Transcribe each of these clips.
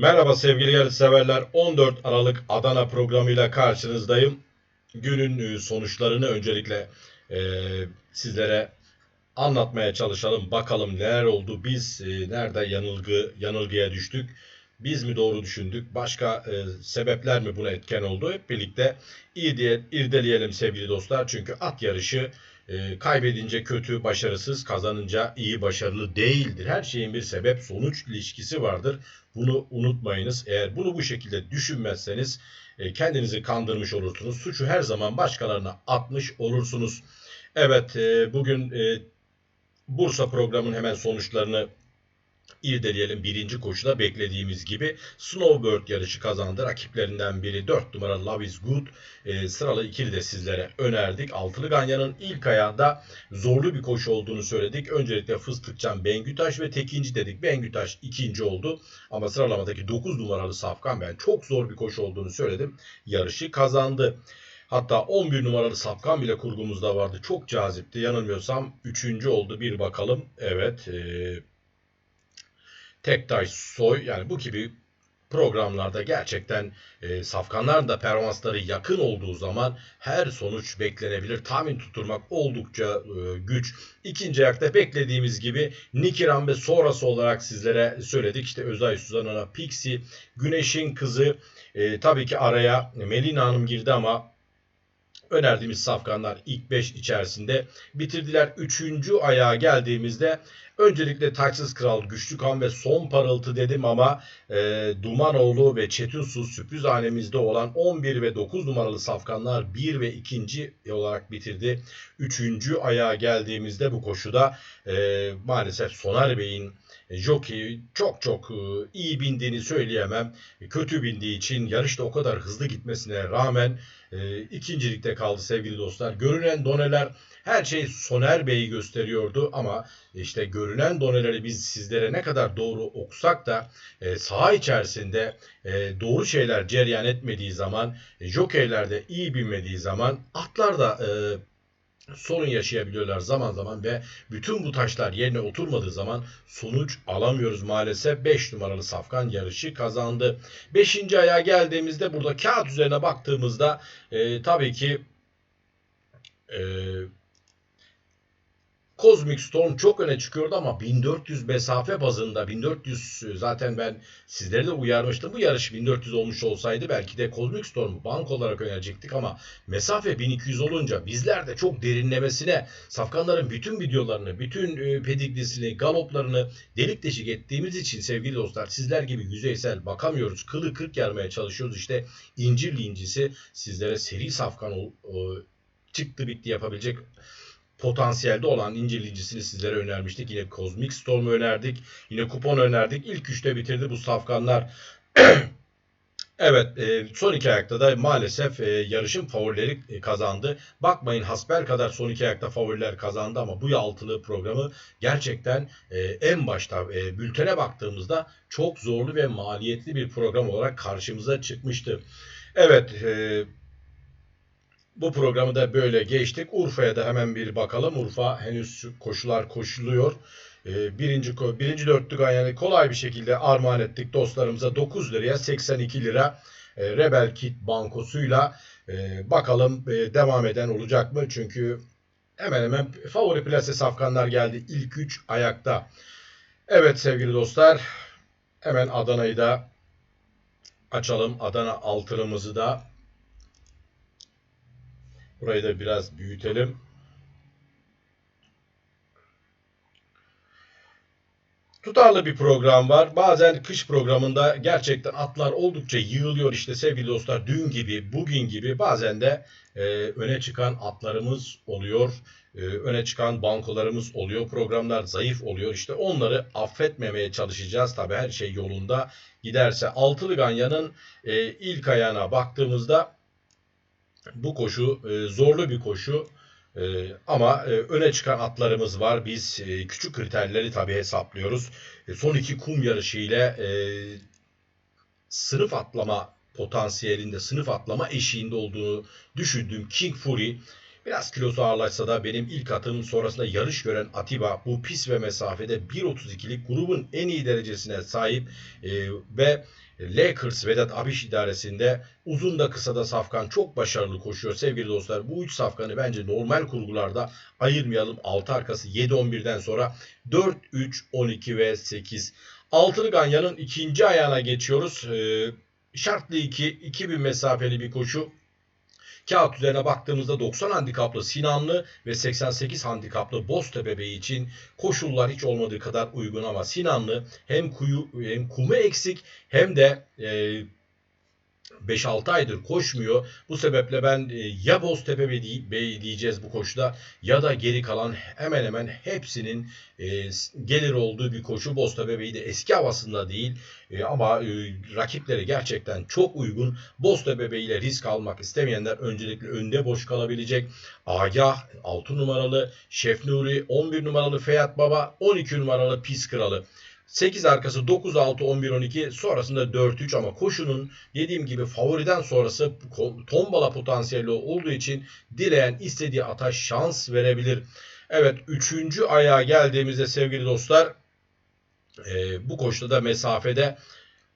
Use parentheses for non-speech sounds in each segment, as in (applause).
Merhaba sevgili yarışseverler. 14 Aralık Adana programıyla karşınızdayım. Günün e, sonuçlarını öncelikle e, sizlere anlatmaya çalışalım. Bakalım neler oldu? Biz e, nerede yanılgı yanılgıya düştük? Biz mi doğru düşündük? Başka e, sebepler mi buna etken oldu? Hep birlikte iyi diye irdeleyelim sevgili dostlar. Çünkü at yarışı e, kaybedince kötü, başarısız, kazanınca iyi, başarılı değildir. Her şeyin bir sebep sonuç ilişkisi vardır. Bunu unutmayınız. Eğer bunu bu şekilde düşünmezseniz e, kendinizi kandırmış olursunuz. Suçu her zaman başkalarına atmış olursunuz. Evet, e, bugün e, Bursa programının hemen sonuçlarını irdeleyelim. Birinci koşuda beklediğimiz gibi Snowbird yarışı kazandı. Rakiplerinden biri 4 numara Love is Good. E, sıralı ikili de sizlere önerdik. Altılı Ganyan'ın ilk ayağında zorlu bir koşu olduğunu söyledik. Öncelikle Fıstıkcan Bengütaş ve Tekinci dedik. Bengütaş ikinci oldu. Ama sıralamadaki 9 numaralı Safkan ben çok zor bir koşu olduğunu söyledim. Yarışı kazandı. Hatta 11 numaralı Safkan bile kurgumuzda vardı. Çok cazipti. Yanılmıyorsam 3. oldu. Bir bakalım. Evet. E, Tektaş Soy yani bu gibi programlarda gerçekten e, safkanların da performansları yakın olduğu zaman her sonuç beklenebilir. Tahmin tutturmak oldukça e, güç. İkinci ayakta beklediğimiz gibi Nikiran ve sonrası olarak sizlere söyledik. İşte Özay Suzan'a Pixie, Güneş'in kızı e, tabii ki araya Melina Hanım girdi ama önerdiğimiz safkanlar ilk 5 içerisinde bitirdiler. Üçüncü ayağa geldiğimizde öncelikle Taçsız Kral, Güçlü Kan ve Son Parıltı dedim ama e, Dumanoğlu ve Çetin Su sürpriz hanemizde olan 11 ve 9 numaralı safkanlar 1 ve 2. olarak bitirdi. Üçüncü ayağa geldiğimizde bu koşuda e, maalesef Soner Bey'in jockey çok çok e, iyi bindiğini söyleyemem. Kötü bindiği için yarışta o kadar hızlı gitmesine rağmen e, ikincilikte kaldı sevgili dostlar. Görünen doneler her şey Soner Bey'i gösteriyordu ama işte görünen doneleri biz sizlere ne kadar doğru okusak da e, saha içerisinde e, doğru şeyler ceryan etmediği zaman, e, jokeylerde iyi binmediği zaman atlar da e, sorun yaşayabiliyorlar zaman zaman ve bütün bu taşlar yerine oturmadığı zaman sonuç alamıyoruz maalesef. 5 numaralı Safkan yarışı kazandı. 5. aya geldiğimizde burada kağıt üzerine baktığımızda e, tabii ki e, Cosmic Storm çok öne çıkıyordu ama 1400 mesafe bazında 1400 zaten ben sizleri de uyarmıştım. Bu yarış 1400 olmuş olsaydı belki de Cosmic Storm'u bank olarak önerecektik ama mesafe 1200 olunca bizler de çok derinlemesine safkanların bütün videolarını, bütün e, pediglisini, galoplarını delik deşik ettiğimiz için sevgili dostlar sizler gibi yüzeysel bakamıyoruz. Kılı kırk yarmaya çalışıyoruz. İşte incirli incisi sizlere seri safkan o, o, çıktı bitti yapabilecek potansiyelde olan inceleyicisini sizlere önermiştik. Yine Cosmic Storm önerdik. Yine kupon önerdik. İlk üçte bitirdi bu safkanlar. (clears throat) evet e, son iki ayakta da maalesef e, yarışın favorileri e, kazandı. Bakmayın hasbel kadar son iki ayakta favoriler kazandı ama bu altılı programı gerçekten en başta bültene baktığımızda çok zorlu ve maliyetli bir program olarak karşımıza çıkmıştı. Evet bu programı da böyle geçtik. Urfa'ya da hemen bir bakalım. Urfa henüz koşular koşuluyor. Ee, birinci, birinci dörtlük yani kolay bir şekilde armağan ettik dostlarımıza 9 liraya 82 lira e, Rebel Kit bankosuyla e, bakalım e, devam eden olacak mı? Çünkü hemen hemen favori plase safkanlar geldi ilk 3 ayakta. Evet sevgili dostlar hemen Adana'yı da açalım. Adana altınımızı da Burayı da biraz büyütelim. Tutarlı bir program var. Bazen kış programında gerçekten atlar oldukça yığılıyor işte sevgili dostlar. Dün gibi, bugün gibi bazen de e, öne çıkan atlarımız oluyor. E, öne çıkan bankolarımız oluyor. Programlar zayıf oluyor. İşte onları affetmemeye çalışacağız. Tabi her şey yolunda giderse. Altılı Ganya'nın e, ilk ayağına baktığımızda bu koşu e, zorlu bir koşu e, ama e, öne çıkan atlarımız var. Biz e, küçük kriterleri tabii hesaplıyoruz. E, son iki kum yarışı ile e, sınıf atlama potansiyelinde, sınıf atlama eşiğinde olduğunu düşündüğüm King Fury Biraz kilosu ağırlaşsa da benim ilk atım sonrasında yarış gören Atiba bu pis ve mesafede 1.32'lik grubun en iyi derecesine sahip e, ve Lakers Vedat Abiş idaresinde uzun da kısa da safkan çok başarılı koşuyor sevgili dostlar. Bu üç safkanı bence normal kurgularda ayırmayalım. 6 arkası 7-11'den sonra 4, 3, 12 ve 8. Altılı Ganyan'ın ikinci ayağına geçiyoruz. Ee, şartlı 2, 2000 mesafeli bir koşu. Kağıt üzerine baktığımızda 90 handikaplı Sinanlı ve 88 handikaplı Boztepe Bey için koşullar hiç olmadığı kadar uygun. Ama Sinanlı hem kuyu hem kumu eksik hem de e, 5-6 aydır koşmuyor. Bu sebeple ben e, ya Boztepe Bey diyeceğiz bu koşuda ya da geri kalan hemen hemen hepsinin e, gelir olduğu bir koşu. Boztepe Bey de eski havasında değil e, ama rakipleri gerçekten çok uygun. Boztepe Bey ile risk almak istemeyenler öncelikle önde boş kalabilecek. Agah 6 numaralı, Şef Nuri 11 numaralı Feyat Baba, 12 numaralı Pis Kralı. 8 arkası 9 6 11 12 sonrasında 4 3 ama koşunun dediğim gibi favoriden sonrası tombala potansiyeli olduğu için dileyen istediği ata şans verebilir. Evet 3. ayağa geldiğimizde sevgili dostlar e, bu koşuda da mesafede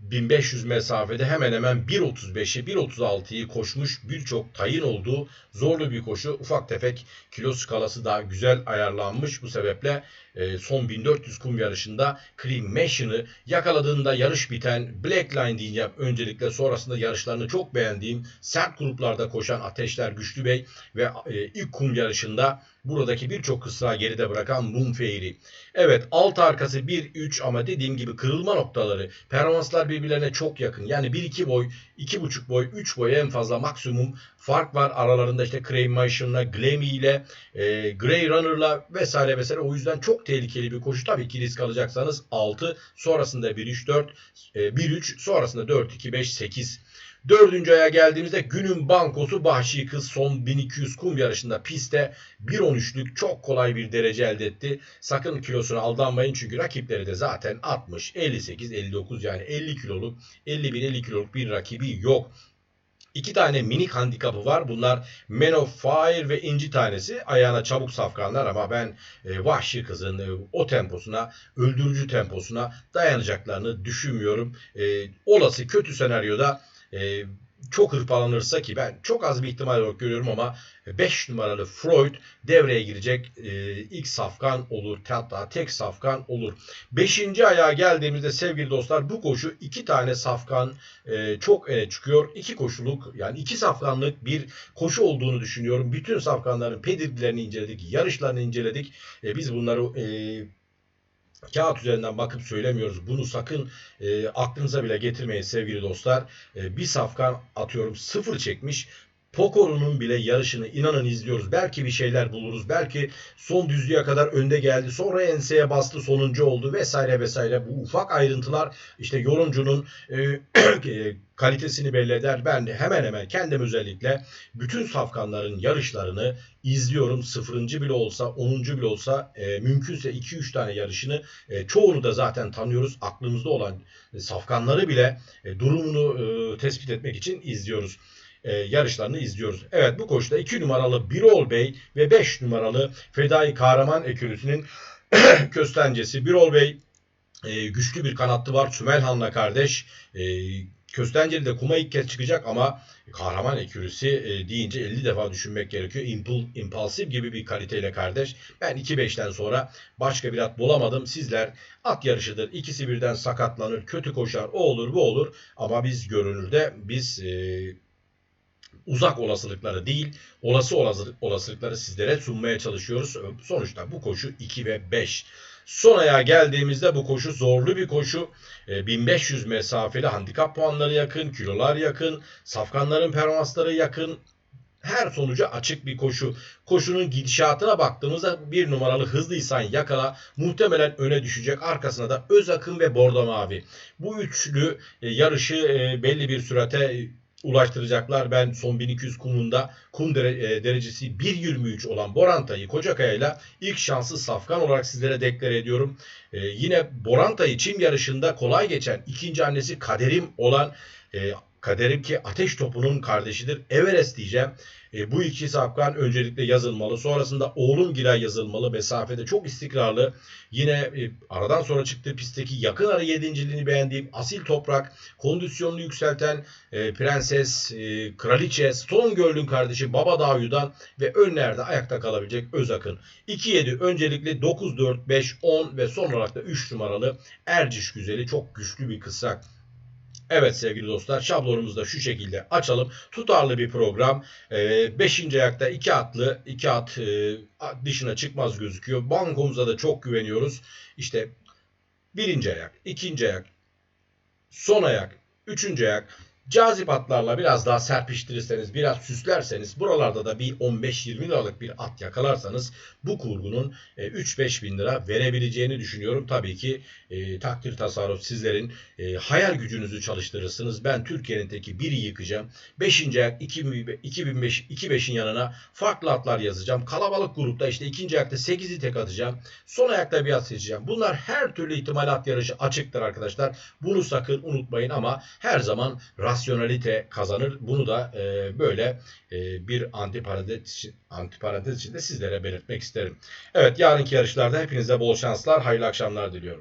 1500 mesafede hemen hemen 1.35'i 1.36'yı koşmuş birçok tayin olduğu zorlu bir koşu. Ufak tefek kilo skalası da güzel ayarlanmış. Bu sebeple e, son 1400 kum yarışında Cream Mation'ı yakaladığında yarış biten Black Line diyeceğim öncelikle sonrasında yarışlarını çok beğendiğim sert gruplarda koşan Ateşler Güçlü Bey ve e, ilk kum yarışında buradaki birçok kısra geride bırakan Mumfeiri. Evet alt arkası 1-3 ama dediğim gibi kırılma noktaları performanslar birbirlerine çok yakın. Yani 1-2 boy, 2,5 boy, 3 boy en fazla maksimum fark var. Aralarında işte Craig Mation'la, Glemmy ile, e, Grey Runner'la vesaire vesaire. O yüzden çok tehlikeli bir koşu. Tabii ki risk alacaksanız 6, sonrasında 1-3-4, e, 1-3, sonrasında 4-2-5-8. Dördüncü aya geldiğimizde günün bankosu Bahşi Kız son 1200 kum yarışında pistte 1.13'lük çok kolay bir derece elde etti. Sakın kilosuna aldanmayın çünkü rakipleri de zaten 60, 58, 59 yani 50 kiloluk, 51-50 kiloluk bir rakibi yok. İki tane minik handikapı var. Bunlar Man of Fire ve inci tanesi. Ayağına çabuk safkanlar ama ben e, vahşi kızın e, o temposuna, öldürücü temposuna dayanacaklarını düşünmüyorum. E, olası kötü senaryoda e, çok hırpalanırsa ki ben çok az bir ihtimal olarak görüyorum ama 5 numaralı Freud devreye girecek e, ilk safkan olur. Hatta tek safkan olur. 5. ayağa geldiğimizde sevgili dostlar bu koşu iki tane safkan e, çok öne çıkıyor. İki koşuluk yani iki safkanlık bir koşu olduğunu düşünüyorum. Bütün safkanların pedigrilerini inceledik, yarışlarını inceledik. E, biz bunları e, kağıt üzerinden bakıp söylemiyoruz. Bunu sakın e, aklınıza bile getirmeyin sevgili dostlar. E, bir safkan atıyorum sıfır çekmiş. Poco'nun bile yarışını inanın izliyoruz. Belki bir şeyler buluruz. Belki son düzlüğe kadar önde geldi. Sonra enseye bastı sonuncu oldu vesaire vesaire. Bu ufak ayrıntılar işte yorumcunun e, (clears throat) e kalitesini belli eder. Ben de hemen hemen kendim özellikle bütün safkanların yarışlarını izliyorum. Sıfırıncı bile olsa, onuncu bile olsa e, mümkünse 2-3 tane yarışını e, çoğunu da zaten tanıyoruz. Aklımızda olan e, safkanları bile e, durumunu e, tespit etmek için izliyoruz e, yarışlarını izliyoruz. Evet bu koşuda 2 numaralı Birol Bey ve 5 numaralı Fedai Kahraman ekürüsünün (clears throat) köstencesi. Birol Bey e, güçlü bir kanatlı var. Sümelhan'la kardeş. E, Köstenceli de kuma ilk kez çıkacak ama kahraman ekürüsü e, deyince 50 defa düşünmek gerekiyor. Impul, impulsif gibi bir kaliteyle kardeş. Ben 2-5'ten sonra başka bir at bulamadım. Sizler at yarışıdır. İkisi birden sakatlanır, kötü koşar, o olur bu olur. Ama biz görünürde biz e, uzak olasılıkları değil, olası olasılıkları sizlere sunmaya çalışıyoruz. Sonuçta bu koşu 2 ve 5. Son ayağa geldiğimizde bu koşu zorlu bir koşu. 1500 e, mesafeli handikap puanları yakın, kilolar yakın, safkanların performansları yakın. Her sonuca açık bir koşu. Koşunun gidişatına baktığımızda bir numaralı hızlıysan yakala muhtemelen öne düşecek. Arkasına da öz akım ve bordo mavi. Bu üçlü e, yarışı e, belli bir sürate ulaştıracaklar. Ben son 1200 kumunda kum dere, derecesi 1.23 olan Boranta'yı Kocakaya ilk şanslı safkan olarak sizlere deklar ediyorum. Ee, yine Boranta'yı çim yarışında kolay geçen ikinci annesi Kaderim olan e, Kaderim ki ateş topunun kardeşidir. Everest diyeceğim. E, bu iki safkan öncelikle yazılmalı. Sonrasında oğlum Giray yazılmalı. Mesafede çok istikrarlı. Yine e, aradan sonra çıktığı pistteki yakın ara yedinciliğini beğendiğim Asil Toprak, kondisyonunu yükselten e, Prenses, e, Kraliçe, Stone Girl'ün kardeşi Baba Davyu'dan ve önlerde ayakta kalabilecek Özak'ın. 2-7 öncelikle 9-4-5-10 ve son olarak da 3 numaralı Erciş Güzeli çok güçlü bir kısrak. Evet sevgili dostlar şablonumuzu da şu şekilde açalım. Tutarlı bir program. 5. ayakta 2 atlı 2 at e, dışına çıkmaz gözüküyor. Bankomuza da çok güveniyoruz. İşte birinci ayak, ikinci ayak, son ayak, üçüncü ayak. Cazip atlarla biraz daha serpiştirirseniz, biraz süslerseniz buralarda da bir 15-20 liralık bir at yakalarsanız bu kurgunun e, 3-5 bin lira verebileceğini düşünüyorum. Tabii ki e, takdir tasarruf sizlerin e, hayal gücünüzü çalıştırırsınız. Ben Türkiye'nin teki biri yıkacağım. 5. ayak 2005 25'in yanına farklı atlar yazacağım. Kalabalık grupta işte ikinci ayakta 8'i tek atacağım. Son ayakta bir at seçeceğim. Bunlar her türlü ihtimal at yarışı açıktır arkadaşlar. Bunu sakın unutmayın ama her zaman rasyonalite kazanır. Bunu da e, böyle e, bir antiparantez, antiparantez içinde sizlere belirtmek isterim. Evet yarınki yarışlarda hepinize bol şanslar, hayırlı akşamlar diliyorum.